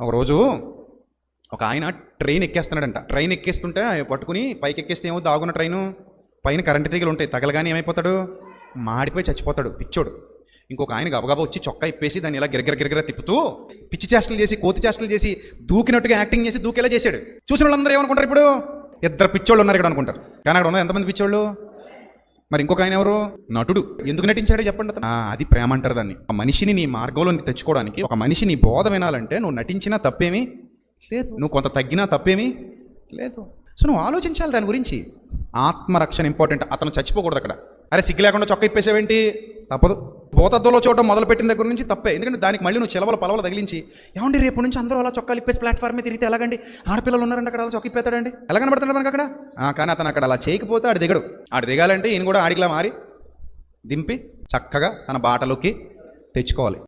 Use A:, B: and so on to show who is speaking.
A: ఒకరోజు ఒక ఆయన ట్రైన్ ఎక్కేస్తున్నాడంట. ట్రైన్ ఎక్కేస్తుంటే పట్టుకుని పైకి ఎక్కేస్తే ఏమో దాగున్న ట్రైను పైన కరెంటు తీగలు ఉంటాయి. తగలగానే ఏమైపోతాడు? మాడిపోయి చచ్చిపోతాడు. పిచ్చోడు. ఇంకొక ఆయన గబగబా వచ్చి చొక్కా ఇప్పేసి దాన్ని ఇలా గిరగిర గిరగిర తిప్పుతూ పిచ్చి చేష్టలు చేసి కోతి చేష్టలు చేసి దూకినట్టుగా యాక్టింగ్ చేసి దూకేలా చేశాడు. చూసిన వాళ్ళందరూ ఏమనుకుంటారు ఇప్పుడు? ఇద్దరు పిచ్చోళ్ళు ఉన్నారు ఇక్కడ అనుకుంటారు. కానీ అక్కడ ఉన్న ఎంతమంది పిచ్చోళ్ళు? మరి ఇంకొక ఆయన ఎవరు? నటుడు. ఎందుకు నటించాడో చెప్పండి అతను. అది ప్రేమ అంటారు దాన్ని. ఆ మనిషిని నీ మార్గంలో తెచ్చుకోవడానికి ఒక మనిషి నీ బోధ వినాలంటే నువ్వు నటించినా తప్పేమీ? లేదు. నువ్వు కొంత తగ్గినా తప్పేమీ? లేదు. సో నువ్వు ఆలోచించాలి దాని గురించి. ఆత్మరక్షణ ఇంపార్టెంట్. అతను చచ్చిపోకూడదు అక్కడ. అరే సిగ్గు లేకుండా చొక్క ఇప్పేసావేంటి? తప్పదు. భూతద్దంలో చూడడం మొదలుపెట్టిన దగ్గర నుంచి తప్పే. ఎందుకంటే దానికి మళ్ళీ నువ్వు చిలవల పలవలు తగిలించి ఏమండి రేపు నుంచి అందరూ అలా చొక్కాలు ఇప్పేసి ప్లాట్ఫామ్ మీద తిరిగితే ఎలాగండి? ఆడపిల్లలు ఉన్నారండి అక్కడ అలా చొక్క ఇప్పేస్తాడండి ఎలా కనబడతాడు మనకి అక్కడ? కానీ అతను అక్కడ అలా చేయకపోతే ఆడు దిగడు. ఆడు దిగాలంటే ఈయన కూడా ఆడికిలా మారి దింపి చక్కగా తన బాటలోకి తెచ్చుకోవాలి.